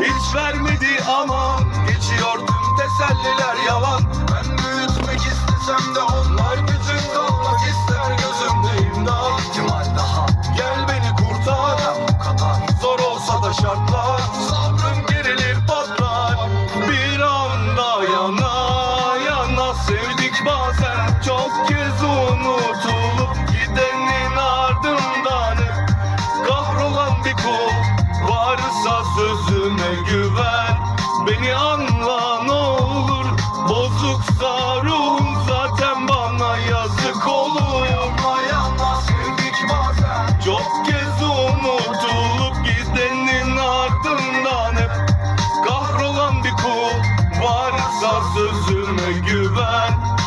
Hiç vermedi ama Geçiyor tüm teselliler yalan. Ben büyütmek istesem de onlar Bütün kalmak ister. Gözümde imdat ihtimal daha. Gel beni kurtar. Bu kadar Zor olsa da şartlar. Sabrım gerilir patlar. Bir anda yana yana. Sevdik bazen çok kez Kendime güven Beni anla ne olur. Bozuk sarım Zaten bana yazık olur. Yapmayamazsın hiç bazen Çok kez unutulup Gidenin ardından hep Kahrolan bir kul Varsa sözüme güven.